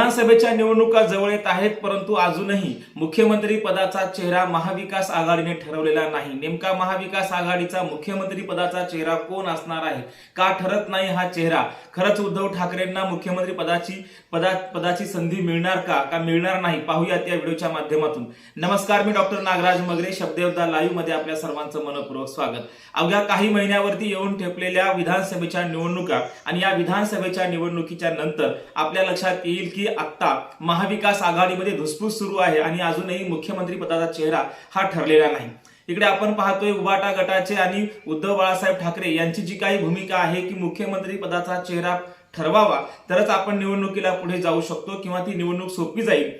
विधानसभेच्या निवडणुका जवळ येत आहेत परंतु अजूनही मुख्यमंत्री पदाचा चेहरा महाविकास आघाडीने ठरवलेला नाही. नेमका महाविकास आघाडीचा मुख्यमंत्री पदाचा चेहरा कोण असणार आहे? का ठरत नाही हा चेहरा? खरंच उद्धव ठाकरेंना मुख्यमंत्री पदाची पदा पदाची संधी मिळणार का? का मिळणार नाही? पाहूयात या व्हिडिओच्या माध्यमातून. नमस्कार मी डॉक्टर नागराज मगरे शब्दयोद्धा लाईव्हमध्ये आपल्या सर्वांचं मनपूर्वक स्वागत. अवघ्या काही महिन्यावरती येऊन ठेपलेल्या विधानसभेच्या निवडणुका आणि या विधानसभेच्या निवडणुकीच्या नंतर आपल्या लक्षात येईल की आत्ता महाविकास आघाडीमध्ये धुसफूस सुरू आहे आणि अजूनही मुख्यमंत्री पदाचा चेहरा हा ठरलेला नाही. इकडे आपण पाहतोय उबाटा गटाचे आणि उद्धव बाळासाहेब ठाकरे यांची जी काही भूमिका आहे की मुख्यमंत्री पदाचा चेहरा ठरवावा तरच आपण निवडणुकीला पुढे जाऊ शकतो किंवा ती निवडणूक सोपी जाईल.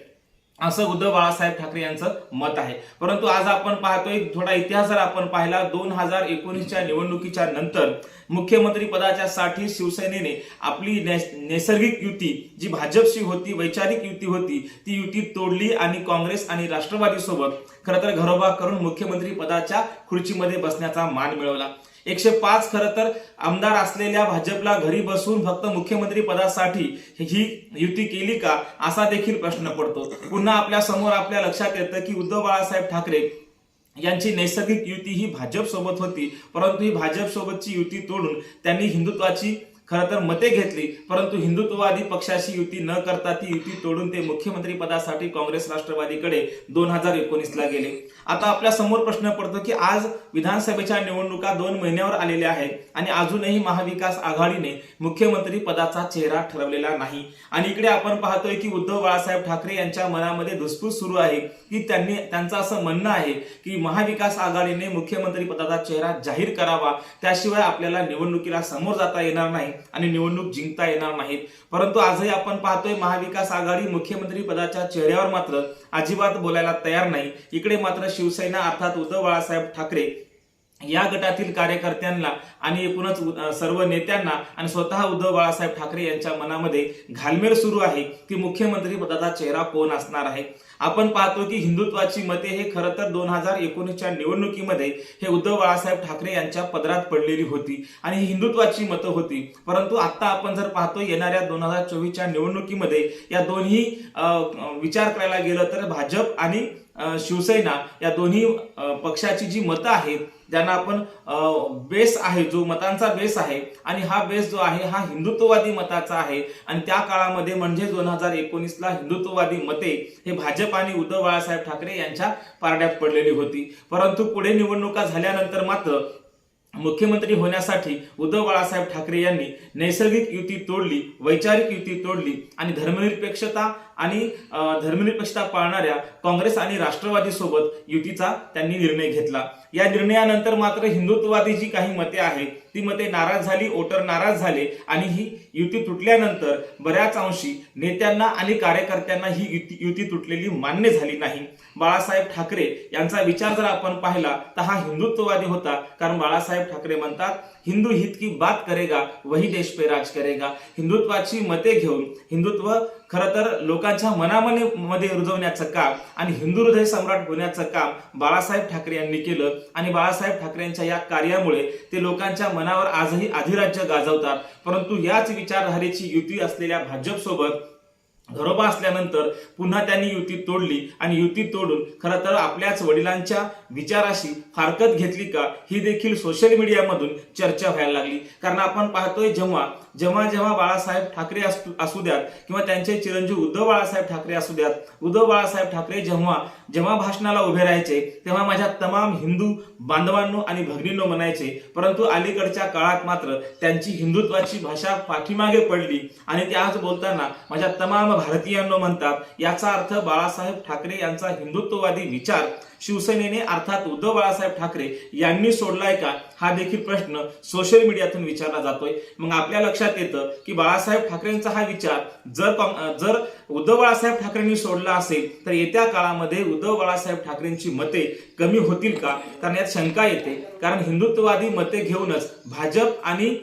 असं उद्धव बाळासाहेब ठाकरे यांचं मत आहे. परंतु आज आपण पाहतोय थोडा इतिहास जर आपण पाहिला दोन हजार एकोणीसच्या निवडणुकीच्या नंतर मुख्यमंत्री पदाच्या साठी शिवसेनेने आपली नैस- नैसर्गिक युती जी भाजपशी होती वैचारिक युती होती ती युती तोडली आणि काँग्रेस आणि राष्ट्रवादी सोबत खरं तर घरोबा करून मुख्यमंत्री पदाच्या खुर्चीमध्ये बसण्याचा मान मिळवला. एकशे पाच खरं तर आमदार असलेल्या भाजपला घरी बसून फक्त मुख्यमंत्री पदासाठी ही युती केली का असा देखील प्रश्न पडतो. पुन्हा आपल्यासमोर आपल्या लक्षात येतं की उद्धव बाळासाहेब ठाकरे यांची नैसर्गिक युती ही भाजप सोबत होती परंतु ही भाजप सोबतची युती तोडून त्यांनी हिंदुत्वाची खरं तर मते घेतली परंतु हिंदुत्ववादी पक्षाशी युती न करता ती युती तोडून ते मुख्यमंत्री पदासाठी काँग्रेस राष्ट्रवादीकडे दोन हजार एकोणीसला गेले. आता आपल्यासमोर प्रश्न पडतो की आज विधानसभेच्या निवडणुका दोन महिन्यावर आलेल्या आहेत आणि अजूनही महाविकास आघाडीने मुख्यमंत्री पदाचा चेहरा ठरवलेला नाही. आणि इकडे आपण पाहतोय की उद्धव बाळासाहेब ठाकरे यांच्या मनामध्ये धुसफूस सुरू आहे की त्यांनी त्यांचं असं म्हणणं आहे की महाविकास आघाडीने मुख्यमंत्री पदाचा चेहरा जाहीर करावा त्याशिवाय आपल्याला निवडणुकीला समोर जाता येणार नाही. आणि निवडणूक जिंकता येणार नाहीत. परंतु आजही आपण पाहतोय महाविकास आघाडी मुख्यमंत्री पदाच्या चेहऱ्यावर मात्र अजिबात बोलायला तयार नाही. इकडे मात्र शिवसेना अर्थात उद्धव बाळासाहेब ठाकरे या गटातील कार्यकर्त्यांना आणि एकूणच सर्व नेत्यांना आणि स्वतः उद्धव बाळासाहेब ठाकरे यांच्या मनामध्ये घालमेल सुरू आहे की मुख्यमंत्री पदाचा चेहरा कोण असणार आहे? आपण पाहतो की हिंदुत्वाची मते हे खरं तर दोन हजार एकोणीसच्या निवडणुकीमध्ये हे उद्धव बाळासाहेब ठाकरे यांच्या पदरात पडलेली होती आणि ही हिंदुत्वाची मतं होती. परंतु आता आपण जर पाहतो येणाऱ्या दोन हजार चोवीसच्या निवडणुकीमध्ये या दोन्ही विचार करायला गेलं तर भाजप आणि शिवसेना या दोन्ही पक्षाची जी मतं आहेत ज्यांना आपण बेस आहे जो मतांचा बेस आहे आणि हा बेस जो आहे हा हिंदुत्ववादी मताचा आहे. आणि त्या काळामध्ये म्हणजे दोन हजार एकोणीसला हिंदुत्ववादी मते हे भाजप आणि उद्धव बाळासाहेब ठाकरे यांच्या पारड्यात पडलेली होती. परंतु पुढे निवडणुका झाल्यानंतर मात्र मुख्यमंत्री होण्यासाठी उद्धव बाळासाहेब ठाकरे यांनी नैसर्गिक युती तोडली वैचारिक युती तोडली आणि धर्मनिरपेक्षता आणि धर्मनिरपेक्षता पाळणाऱ्या काँग्रेस आणि राष्ट्रवादी सोबत युतीचा त्यांनी निर्णय घेतला. या निर्णयानंतर मात्र हिंदुत्ववादी जी काही मते आहेत ती मते नाराज झाली वोटर नाराज झाले आणि ही युती तुटल्यानंतर बऱ्याच अंशी नेत्यांना आणि कार्यकर्त्यांना ही युती युती तुटलेली मान्य झाली नाही. बाळासाहेब ठाकरे यांचा विचार जर आपण पाहिला तर हा हिंदुत्ववादी होता. कारण बाळासाहेब ठाकरे म्हणतात हिंदू हित की बात करेगा वही देश पे राज करेगा. हिंदुत्वाची मते घेऊन हिंदुत्व खरं तर लोकांच्या मनामने मध्ये रुजवण्याचं काम आणि हिंदू हृदय सम्राट होण्याचं काम बाळासाहेब ठाकरे यांनी केलं आणि बाळासाहेब ठाकरेंच्या या कार्यामुळे ते लोकांच्या मनावर आजही अधिराज्य गाजवतात. परंतु याच विचारधारेची युती असलेल्या भाजपसोबत घरोबा असल्यानंतर पुन्हा त्यांनी युती तोडली आणि युती तोडून खरं तर आपल्याच वडिलांच्या विचाराशी फारकत घेतली का ही देखील सोशल मीडियामधून चर्चा व्हायला लागली. कारण आपण पाहतोय जेव्हा जेव्हा जेव्हा बाळासाहेब ठाकरे असू द्यात किंवा त्यांचे चिरंजीव उद्धव बाळासाहेब ठाकरे असू द्यात उद्धव बाळासाहेब ठाकरे जेव्हा जेव्हा भाषणाला उभे राहायचे तेव्हा माझ्या तमाम हिंदू बांधवांनो आणि भगिनींनो म्हणायचे परंतु अलीकडच्या काळात मात्र त्यांची हिंदुत्वाची भाषा पाठीमागे पडली आणि ते आज बोलताना माझ्या तमाम भारतीयांनो म्हणतात याचा अर्थ बाळासाहेब ठाकरे यांचा हिंदुत्ववादी विचार शिवसेनेने अर्थात उद्धव बाळासाहेब ठाकरे यांनी सोडलाय का? हा देखील प्रश्न सोशल मीडियातून विचारला जातोय. मग आपल्या लक्षात येतं की बाळासाहेब ठाकरेंचा हा विचार जर जर उद्धव बाळासाहेब ठाकरेंनी सोडला असेल तर येत्या काळामध्ये उद्धव बाळासाहेब ठाकरेंची मते कमी होतील का? कारण यात शंका येते. कारण हिंदुत्ववादी मते घेऊनच भाजप आणि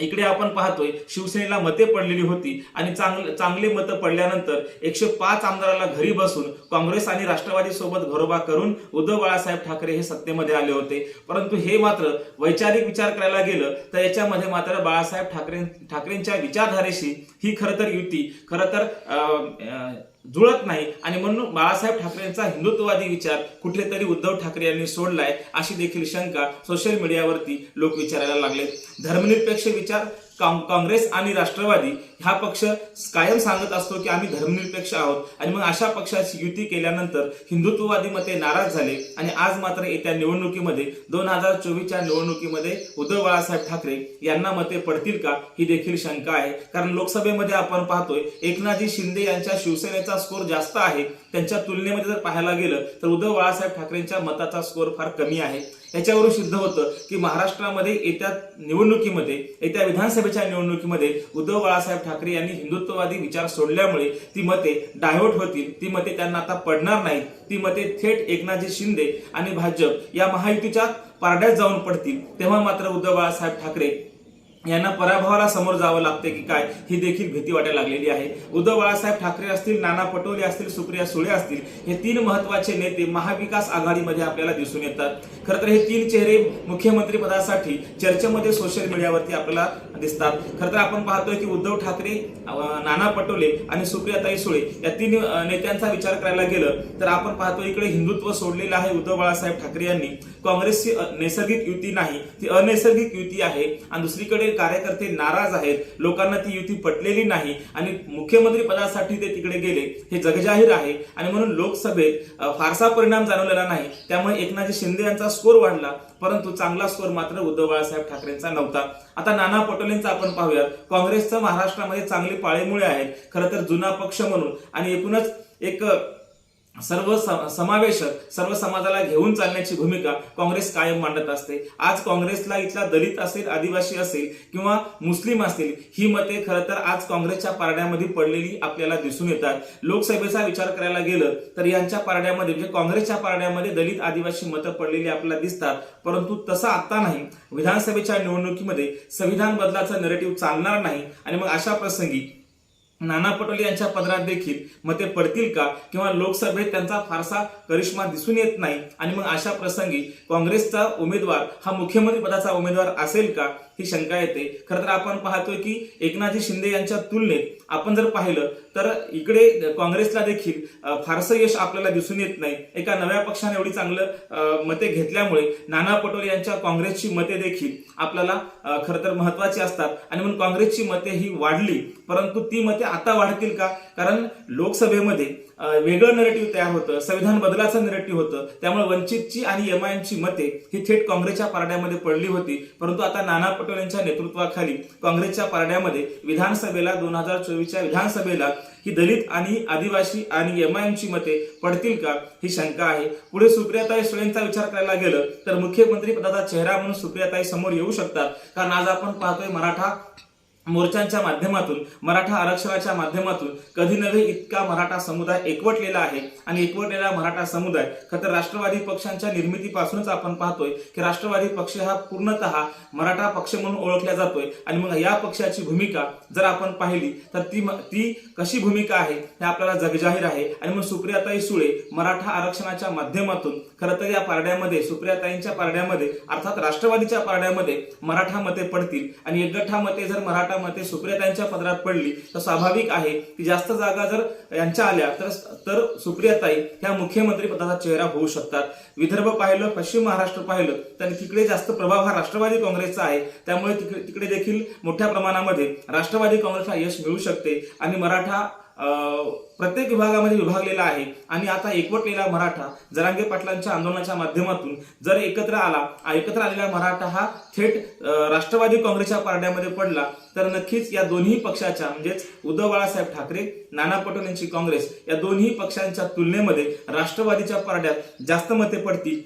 इकडे आपण पाहतोय शिवसेनेला मते पडलेली होती आणि चांगले चांगले मतं पडल्यानंतर एकशे पाच आमदाराला घरी बसून काँग्रेस आणि राष्ट्रवादी सोबत घरोबा करून उद्धव बाळासाहेब ठाकरे हे सत्तेमध्ये आले होते. परंतु हे मात्र वैचारिक विचार करायला गेलं तर याच्यामध्ये मात्र बाळासाहेब ठाकरे ठाकरेंच्या विचारधारेशी ही खरं तर युती खरं तर अं, अं, जुळत नाही. आणि म्हणून बाळासाहेब ठाकरेंचा हिंदुत्ववादी विचार कुठेतरी उद्धव ठाकरे यांनी सोडलाय अशी देखील शंका सोशल मीडियावरती लोक विचारायला लागले धर्मनिरपेक्ष विचार काँग्रेस आणि राष्ट्रवादी हा पक्ष कायम सांगत असतो की आम्ही धर्मनिरपेक्ष आहोत. आणि मग अशा पक्षाची युती केल्यानंतर हिंदुत्ववादी मते नाराज झाले. आणि आज मात्र येत्या निवडणुकीमध्ये दोन हजार चोवीसच्या निवडणुकीमध्ये उद्धव बाळासाहेब ठाकरे यांना मते पडतील का ही देखील शंका आहे. कारण लोकसभेमध्ये आपण पाहतोय एकनाथजी शिंदे यांच्या शिवसेनेचा स्कोर जास्त आहे. त्यांच्या तुलनेमध्ये जर पाहायला गेलं तर उद्धव बाळासाहेब ठाकरेंच्या मताचा स्कोर फार कमी आहे. याच्यावरून सिद्ध होतं की महाराष्ट्रामध्ये येत्या निवडणुकीमध्ये येत्या विधानसभेच्या निवडणुकीमध्ये उद्धव बाळासाहेब ठाकरे यांनी हिंदुत्ववादी विचार सोडल्यामुळे ती मते डायव्हर्ट होतील ती मते त्यांना आता पडणार नाहीत ती मते थेट एकनाथजी शिंदे आणि भाजप या महायुतीच्या पारड्यात जाऊन पडतील. तेव्हा मात्र उद्धव बाळासाहेब ठाकरे यांना पराभवाला समोर जावं लागते की काय ही देखील भीती वाटायला लागलेली आहे. उद्धव बाळासाहेब ठाकरे असतील नाना पटोले असतील सुप्रिया सुळे असतील हे तीन महत्त्वाचे नेते महाविकास आघाडीमध्ये आपल्याला दिसून येतात. खरं तर हे तीन चेहरे मुख्यमंत्री पदासाठी चर्चेमध्ये सोशल मीडियावरती आपल्याला दिसतात. खरं तर आपण पाहतोय की उद्धव ठाकरे नाना पटोले आणि सुप्रियाताई सुळे या तीन नेत्यांचा विचार करायला गेलं तर आपण पाहतो इकडे हिंदुत्व सोडलेलं आहे उद्धव बाळासाहेब ठाकरे यांनी. काँग्रेसची नैसर्गिक युती नाही ती अनैसर्गिक युती आहे. आणि दुसरीकडे कार्यकर्ते नाराज आहेत लोकांना ती युती पटलेली नाही आणि मुख्यमंत्री पदासाठी ते तिकडे गेले हे जगजाहीर आहे. आणि म्हणून लोकसभेत फारसा परिणाम जाणवलेला नाही. त्यामुळे एकनाथजी शिंदे यांचा स्कोर वाढला परंतु चांगला स्कोर मात्र उद्धव बाळासाहेब ठाकरेंचा नव्हता. आता नाना पटोलेंचा आपण पाहूयात. काँग्रेसचं महाराष्ट्रामध्ये चांगली पाळेमुळे आहेत. खरं तर जुना पक्ष म्हणून. आणि एकूणच एक सर्व समावेशक सर्व समाजाला घेऊन चालण्याची भूमिका काँग्रेस कायम मांडत असते. आज काँग्रेसला इथला दलित असेल आदिवासी असेल किंवा मुस्लिम असतील ही मते खरं तर आज काँग्रेसच्या पारड्यामध्ये पडलेली आपल्याला दिसून येतात. लोकसभेचा विचार करायला गेलं तर यांच्या पारड्यामध्ये म्हणजे काँग्रेसच्या पारड्यामध्ये दलित आदिवासी मतं पडलेली आपल्याला दिसतात. परंतु तसं आता नाही. विधानसभेच्या निवडणुकीमध्ये संविधान बदलाचा नेरेटिव्ह चालणार नाही. आणि मग अशा प्रसंगी नाना पटोले यांच्या पदरात देखील मते पडतील का? किंवा लोकसभेत त्यांचा फारसा करिश्मा दिसून येत नाही. आणि मग अशा प्रसंगी काँग्रेसचा उमेदवार हा मुख्यमंत्री पदाचा उमेदवार असेल का? ही शंका येते. खरं तर आपण पाहतोय की एकनाथजी शिंदे यांच्या तुलनेत आपण जर पाहिलं तर इकडे काँग्रेसला देखील फारसं यश आपल्याला दिसून येत नाही. एका नव्या पक्षाने एवढी चांगलं मते घेतल्यामुळे नाना पटोले यांच्या काँग्रेसची मते देखील आपल्याला खरं तर महत्वाची असतात. आणि म्हणून काँग्रेसची मते ही वाढली परंतु ती मते आता वाढतील का? कारण लोकसभेमध्ये वेगळं नरेटिव्ह तयार होतं संविधान बदलाचं नरेटिव्ह होतं त्यामुळे वंचितची आणि एम आय एमची मते ही थेट काँग्रेसच्या पारड्यामध्ये पडली होती. परंतु आता नाना पटोले यांच्या नेतृत्वाखाली काँग्रेसच्या पारड्यामध्ये विधानसभेला दोन हजार चोवीसच्या विधानसभेला ही दलित आणि आदिवासी आणि एम आय एमची मते पडतील का? ही शंका आहे. पुढे सुप्रियाताई सुळेंचा विचार करायला गेलं तर मुख्यमंत्री पदाचा चेहरा म्हणून सुप्रियाताई समोर येऊ शकतात. कारण आज आपण पाहतोय मराठा मोर्चांच्या माध्यमातून मराठा आरक्षणाच्या माध्यमातून कधी नव्हे इतका मराठा समुदाय एकवटलेला आहे. आणि एकवटलेला मराठा समुदाय खरं तर राष्ट्रवादी पक्षांच्या निर्मितीपासूनच आपण पाहतोय की राष्ट्रवादी पक्ष हा पूर्णतः मराठा पक्ष म्हणून ओळखला जातोय. आणि मग या पक्षाची भूमिका जर आपण पाहिली तर ती ती कशी भूमिका आहे हे आपल्याला जगजाहीर आहे. आणि मग सुप्रियाताई सुळे मराठा आरक्षणाच्या माध्यमातून खरं तर या पारड्यामध्ये सुप्रियाताईंच्या पारड्यामध्ये अर्थात राष्ट्रवादीच्या पारड्यामध्ये मराठा मते पडतील. आणि एकगठ्ठा मते जर मराठा मते सुप्रियाताईंच्या पदरात पडली तर स्वाभाविक आहे की जास्त जागा जर यांच्या आल्या तर तर सुप्रियाताई ह्या मुख्यमंत्री पदाचा चेहरा होऊ शकतात. विदर्भ पाहिलं पश्चिम महाराष्ट्र पाहिलं तर तिकडे जास्त प्रभाव हा राष्ट्रवादी काँग्रेसचा आहे. त्यामुळे तिकडे तिकडे देखील मोठ्या प्रमाणामध्ये राष्ट्रवादी काँग्रेसला यश मिळू शकते आणि मराठा प्रत्येक विभागामध्ये विभागलेला आहे. आणि आता एकवटलेला मराठा जरांगे पाटलांच्या आंदोलनाच्या माध्यमातून जर एकत्र आला एकत्र आलेला मराठा हा थेट राष्ट्रवादी काँग्रेसच्या पारड्यामध्ये पडला तर नक्कीच या दोन्ही पक्षाच्या म्हणजेच उद्धव बाळासाहेब ठाकरे नाना पटोले यांची काँग्रेस या दोन्ही पक्षांच्या तुलनेमध्ये राष्ट्रवादीच्या पारड्यात जास्त मते पडतील.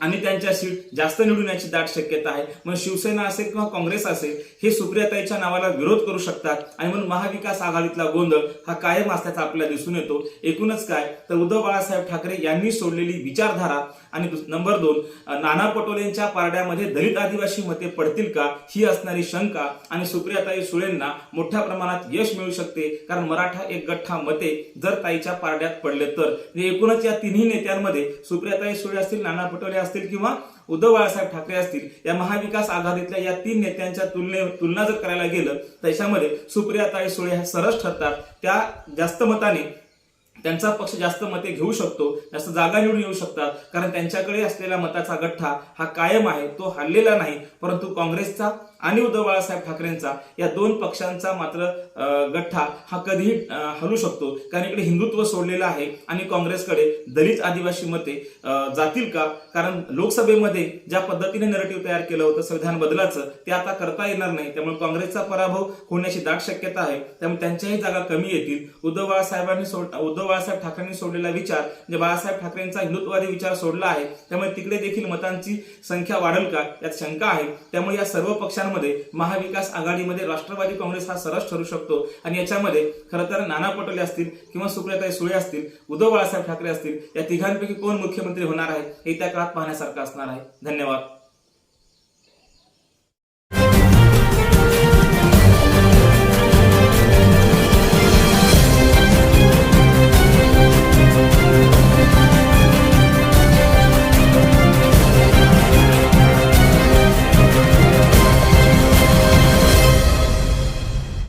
आणि त्यांच्या सीट जास्त निवडून याची दाट शक्यता आहे. मग शिवसेना असेल किंवा काँग्रेस असेल हे सुप्रियाताईच्या नावाला विरोध करू शकतात. आणि म्हणून महाविकास आघाडीतला गोंधळ हा कायम असल्याचा आपल्याला दिसून येतो. एकूणच काय तर उद्धव बाळासाहेब ठाकरे यांनी सोडलेली विचारधारा आणि नंबर दोन नाना पटोलेंच्या पारड्यामध्ये दलित आदिवासी मते पडतील का ही असणारी शंका आणि सुप्रियाताई सुळेंना मोठ्या प्रमाणात यश मिळू शकते. कारण मराठा एक गठ्ठा मते जर ताईच्या पारड्यात पडले तर. म्हणजे एकूणच या तिन्ही नेत्यांमध्ये सुप्रियाताई सुळे असतील नाना पटोले असतील किंवा उद्धव बाळासाहेब ठाकरे असतील या महाविकास आघाडीतल्या या तीन नेत्यांच्या तुलने तुलना जर करायला गेलं तर याच्यामध्ये सुप्रियाताई सुळे ह्या सरस ठरतात. त्या जास्त मताने त्यांचा पक्ष जास्त मते घेऊ शकतो जास्त जागा निवडून येऊ शकतात. कारण त्यांच्याकडे असलेला मताचा गठ्ठा हा कायम आहे तो हल्लेला नाही. परंतु काँग्रेसचा आणि उद्धव बाळासाहेब ठाकरेंचा या दोन पक्षांचा मात्र गठ्ठा हा कधीही हलू शकतो. कारण इकडे हिंदुत्व सोडलेलं आहे आणि काँग्रेसकडे दलित आदिवासी मते जातील का? कारण लोकसभेमध्ये ज्या पद्धतीने नरेटिव्ह तयार केलं होतं संविधान बदलाचं ते आता करता येणार नाही. त्यामुळे काँग्रेसचा पराभव होण्याची दाट शक्यता आहे. त्यामुळे त्यांच्याही जागा कमी येतील. उद्धव बाळासाहेबांनी सोड उद्धव बाळासाहेब ठाकरेंनी सोडलेला विचार म्हणजे बाळासाहेब ठाकरेंचा हिंदुत्ववादी विचार सोडला आहे त्यामुळे तिकडे देखील मतांची संख्या वाढेल का? यात शंका आहे. त्यामुळे या सर्व पक्षांमध्ये महाविकास आघाडीमध्ये राष्ट्रवादी काँग्रेस हा सरस ठरू शकतो. आणि याच्यामध्ये खरं तर नाना पटोले असतील किंवा सुप्रियाताई सुळे असतील उद्धव बाळासाहेब ठाकरे असतील या तिघांपैकी कोण मुख्यमंत्री होणार आहे हे त्या काळात पाहण्यासारखं असणार आहे. धन्यवाद.